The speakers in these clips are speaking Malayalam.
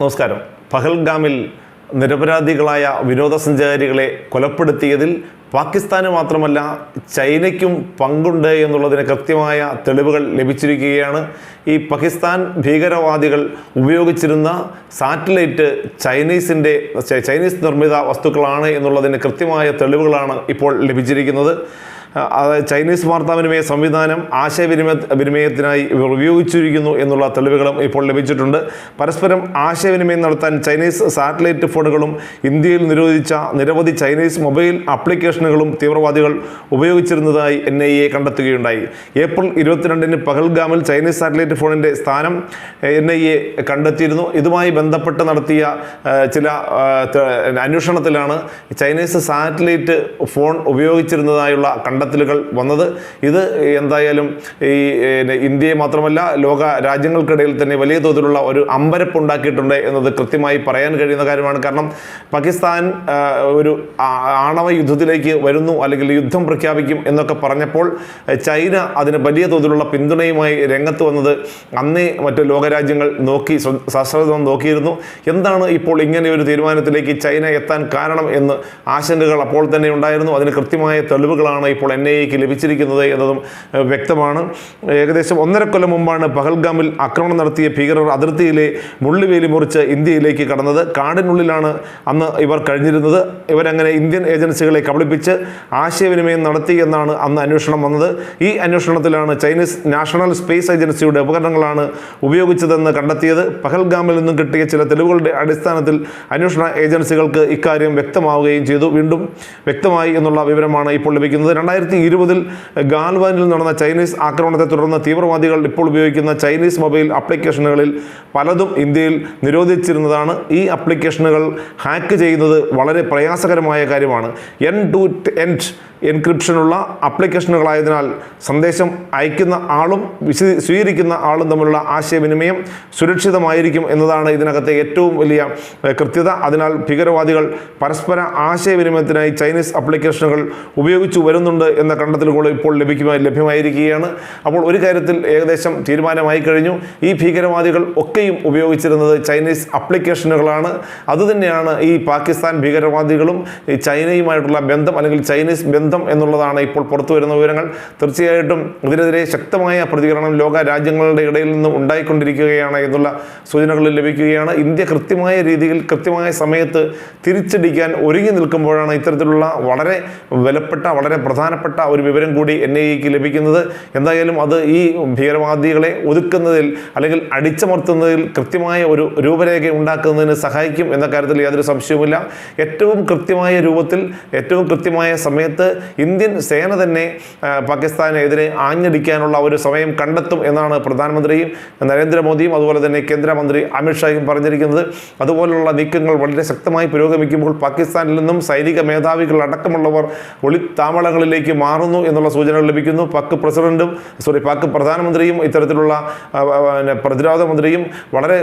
നമസ്കാരം. പഹൽഗാമിൽ നിരപരാധികളായ വിനോദസഞ്ചാരികളെ കൊലപ്പെടുത്തിയതിൽ പാകിസ്ഥാന് മാത്രമല്ല ചൈനയ്ക്കും പങ്കുണ്ട് എന്നുള്ളതിന് കൃത്യമായ തെളിവുകൾ ലഭിച്ചിരിക്കുകയാണ്. ഈ പാകിസ്ഥാൻ ഭീകരവാദികൾ ഉപയോഗിച്ചിരുന്ന സാറ്റലൈറ്റ് ചൈനീസിന്റെ ചൈനീസ് നിർമ്മിത വസ്തുക്കളാണ് എന്നുള്ളതിന് കൃത്യമായ തെളിവുകളാണ് ഇപ്പോൾ ലഭിച്ചിരിക്കുന്നത്. ചൈനീസ് വാർത്താവിനിമയ സംവിധാനം ആശയവിനിമയ വിനിമയത്തിനായി ഉപയോഗിച്ചിരിക്കുന്നു എന്നുള്ള തെളിവുകളും ഇപ്പോൾ ലഭിച്ചിട്ടുണ്ട്. പരസ്പരം ആശയവിനിമയം നടത്താൻ ചൈനീസ് സാറ്റലൈറ്റ് ഫോണുകളും ഇന്ത്യയിൽ നിരോധിച്ച നിരവധി ചൈനീസ് മൊബൈൽ ആപ്ലിക്കേഷനുകളും തീവ്രവാദികൾ ഉപയോഗിച്ചിരുന്നതായി എൻ ഐ എ കണ്ടെത്തുകയുണ്ടായി. ഏപ്രിൽ ഇരുപത്തിരണ്ടിന് പഹൽഗാമിൽ ചൈനീസ് സാറ്റലൈറ്റ് ഫോണിന്റെ സ്ഥാനം എൻ ഐ എ കണ്ടെത്തിയിരുന്നു. ഇതുമായി ബന്ധപ്പെട്ട് നടത്തിയ ചില അന്വേഷണത്തിലാണ് ചൈനീസ് സാറ്റലൈറ്റ് ഫോൺ ഉപയോഗിച്ചിരുന്നതായുള്ള കണ്ടെത്തലുകൾ വന്നത്. ഇത് എന്തായാലും ഈ ഇന്ത്യയെ മാത്രമല്ല ലോക രാജ്യങ്ങൾക്കിടയിൽ തന്നെ വലിയ തോതിലുള്ള ഒരു അമ്പരപ്പുണ്ടാക്കിയിട്ടുണ്ട് എന്നത് കൃത്യമായി പറയാൻ കഴിയുന്ന കാര്യമാണ്. കാരണം പാകിസ്ഥാൻ ഒരു ആണവ യുദ്ധത്തിലേക്ക് വരുന്നു അല്ലെങ്കിൽ യുദ്ധം പ്രഖ്യാപിക്കും എന്നൊക്കെ പറഞ്ഞപ്പോൾ ചൈന അതിന് വലിയ തോതിലുള്ള പിന്തുണയുമായി രംഗത്ത് വന്നത് അന്നേ മറ്റ് ലോകരാജ്യങ്ങൾ നോക്കി സശ്രദ്ധം നോക്കിയിരുന്നു. എന്താണ് ഇപ്പോൾ ഇങ്ങനെ ഒരു തീരുമാനത്തിലേക്ക് ചൈന എത്താൻ കാരണം എന്ന് ആശങ്കകൾ അപ്പോൾ തന്നെ ഉണ്ടായിരുന്നു. അതിന് കൃത്യമായ തെളിവുകളാണ് ഇപ്പോൾ എൻ ഐ എക്ക് ലഭിച്ചിരിക്കുന്നത് എന്നതും വ്യക്തമാണ്. ഏകദേശം ഒന്നര കൊല്ലം മുമ്പാണ് പഹൽഗാമിൽ ആക്രമണം നടത്തിയ ഭീകരർ അതിർത്തിയിലെ മുള്ളിവേലി മുറിച്ച് ഇന്ത്യയിലേക്ക് കടന്നത്. കാടിനുള്ളിലാണ് അന്ന് ഇവർ കഴിഞ്ഞിരുന്നത്. ഇവരങ്ങനെ ഇന്ത്യൻ ഏജൻസികളെ കബളിപ്പിച്ച് ആശയവിനിമയം നടത്തി എന്നാണ് അന്ന് അന്വേഷണം വന്നത്. ഈ അന്വേഷണത്തിലാണ് ചൈനീസ് നാഷണൽ സ്പേസ് ഏജൻസിയുടെ ഉപകരണങ്ങളാണ് ഉപയോഗിച്ചതെന്ന് കണ്ടെത്തിയത്. പഹൽഗാമിൽ നിന്നും കിട്ടിയ ചില തെളിവുകളുടെ അടിസ്ഥാനത്തിൽ അന്വേഷണ ഏജൻസികൾക്ക് ഇക്കാര്യം വ്യക്തമാവുകയും ചെയ്തു. വീണ്ടും വ്യക്തമായി എന്നുള്ള വിവരമാണ് ഇപ്പോൾ ലഭിക്കുന്നത്. രണ്ടായിരത്തി ഇരുപതിൽ ഗാൽവാനിൽ നടന്ന ചൈനീസ് ആക്രമണത്തെ തുടർന്ന് തീവ്രവാദികൾ ഇപ്പോൾ ഉപയോഗിക്കുന്ന ചൈനീസ് മൊബൈൽ ആപ്ലിക്കേഷനുകളിൽ പലതും ഇന്ത്യയിൽ നിരോധിച്ചിരുന്നതാണ്. ഈ ആപ്ലിക്കേഷനുകൾ ഹാക്ക് ചെയ്യുന്നത് വളരെ പ്രയാസകരമായ കാര്യമാണ്. എൻ ടു എൻഡ് എൻക്രിപ്ഷനുള്ള ആപ്ലിക്കേഷനുകളായതിനാൽ സന്ദേശം അയക്കുന്ന ആളും വിശദ സ്വീകരിക്കുന്ന ആളും തമ്മിലുള്ള ആശയവിനിമയം സുരക്ഷിതമായിരിക്കും എന്നതാണ് ഇതിനകത്തെ ഏറ്റവും വലിയ കൃത്യത. അതിനാൽ ഭീകരവാദികൾ പരസ്പര ആശയവിനിമയത്തിനായി ചൈനീസ് ആപ്ലിക്കേഷനുകൾ ഉപയോഗിച്ചു വരുന്നുണ്ട് എന്ന കണ്ടെത്തലുകൾ ഇപ്പോൾ ലഭിക്കുമായി ലഭ്യമായിരിക്കുകയാണ്. അപ്പോൾ ഒരു കാര്യത്തിൽ ഏകദേശം തീരുമാനമായി കഴിഞ്ഞു. ഈ ഭീകരവാദികൾ ഒക്കെയും ഉപയോഗിച്ചിരുന്നത് ചൈനീസ് ആപ്ലിക്കേഷനുകളാണ് അതുതന്നെയാണ് ഈ പാകിസ്ഥാൻ ഭീകരവാദികളും ചൈനയുമായിട്ടുള്ള ബന്ധം അല്ലെങ്കിൽ ചൈനീസ് ബന്ധം എന്നുള്ളതാണ് ഇപ്പോൾ പുറത്തു വരുന്ന വിവരങ്ങൾ. തീർച്ചയായിട്ടും ഇതിനെതിരെ ശക്തമായ പ്രതികരണം ലോക രാജ്യങ്ങളുടെ ഇടയിൽ നിന്നും ഉണ്ടായിക്കൊണ്ടിരിക്കുകയാണ് എന്നുള്ള സൂചനകൾ ലഭിക്കുകയാണ്. ഇന്ത്യ കൃത്യമായ രീതിയിൽ കൃത്യമായ സമയത്ത് തിരിച്ചടിക്കാൻ ഒരുങ്ങി നിൽക്കുമ്പോഴാണ് ഇത്തരത്തിലുള്ള വളരെ വിലപ്പെട്ട വളരെ പ്രധാനപ്പെട്ട ഒരു വിവരം കൂടി എൻ ഐ എക്ക് ലഭിക്കുന്നത്. എന്തായാലും അത് ഈ ഭീകരവാദികളെ ഒതുക്കുന്നതിൽ അല്ലെങ്കിൽ അടിച്ചമർത്തുന്നതിൽ കൃത്യമായ ഒരു രൂപരേഖ ഉണ്ടാക്കുന്നതിന് സഹായിക്കും എന്ന കാര്യത്തിൽ യാതൊരു സംശയവുമില്ല. ഏറ്റവും കൃത്യമായ രൂപത്തിൽ ഏറ്റവും കൃത്യമായ സമയത്ത് ഇന്ത്യൻ സേന തന്നെ പാകിസ്ഥാനെതിരെ ആഞ്ഞടിക്കാനുള്ള ഒരു സമയം കണ്ടെത്തും എന്നാണ് പ്രധാനമന്ത്രിയും നരേന്ദ്രമോദിയും അതുപോലെ തന്നെ കേന്ദ്രമന്ത്രി അമിത്ഷായും പറഞ്ഞിരിക്കുന്നത്. അതുപോലുള്ള നീക്കങ്ങൾ വളരെ ശക്തമായി പുരോഗമിക്കുമ്പോൾ പാകിസ്ഥാനിൽ നിന്നും സൈനിക മേധാവികൾ അടക്കമുള്ളവർ ഒളിത്താവളങ്ങളിലേക്ക് മാറുന്നു എന്നുള്ള സൂചനകൾ ലഭിക്കുന്നു. പാക് പ്രസിഡന്റും സോറി പാക് പ്രധാനമന്ത്രിയും ഇത്തരത്തിലുള്ള പ്രതിരോധ മന്ത്രിയും വളരെ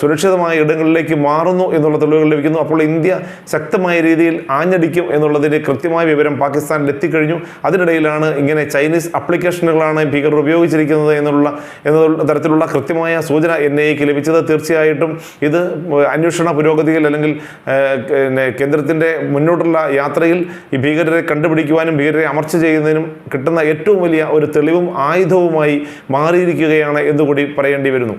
സുരക്ഷിതമായ ഇടങ്ങളിലേക്ക് മാറുന്നു എന്നുള്ള തെളിവുകൾ ലഭിക്കുന്നു. അപ്പോൾ ഇന്ത്യ ശക്തമായ രീതിയിൽ ആഞ്ഞടിക്കും എന്നുള്ളതിന്റെ കൃത്യമായ വിവരം പാകിസ്ഥാനിൽ എത്തിക്കഴിഞ്ഞു. അതിനിടയിലാണ് ഇങ്ങനെ ചൈനീസ് ആപ്ലിക്കേഷനുകളാണ് ഭീകരർ ഉപയോഗിച്ചിരിക്കുന്നത് എന്നുള്ള എന്ന തരത്തിലുള്ള കൃത്യമായ സൂചന എൻ ഐക്ക് ലഭിച്ചത് തീർച്ചയായിട്ടും ഇത് അന്വേഷണ പുരോഗതിയിൽ അല്ലെങ്കിൽ കേന്ദ്രത്തിന്റെ മുന്നോട്ടുള്ള യാത്രയിൽ ഈ ഭീകരരെ കണ്ടുപിടിക്കുവാനും ഭീകരരെ അമർച്ച ചെയ്യുന്നതിനും കിട്ടുന്ന ഏറ്റവും വലിയ ഒരു തെളിവും ആയുധവുമായി മാറിയിരിക്കുകയാണ് എന്നുകൂടി പറയേണ്ടി വരുന്നു.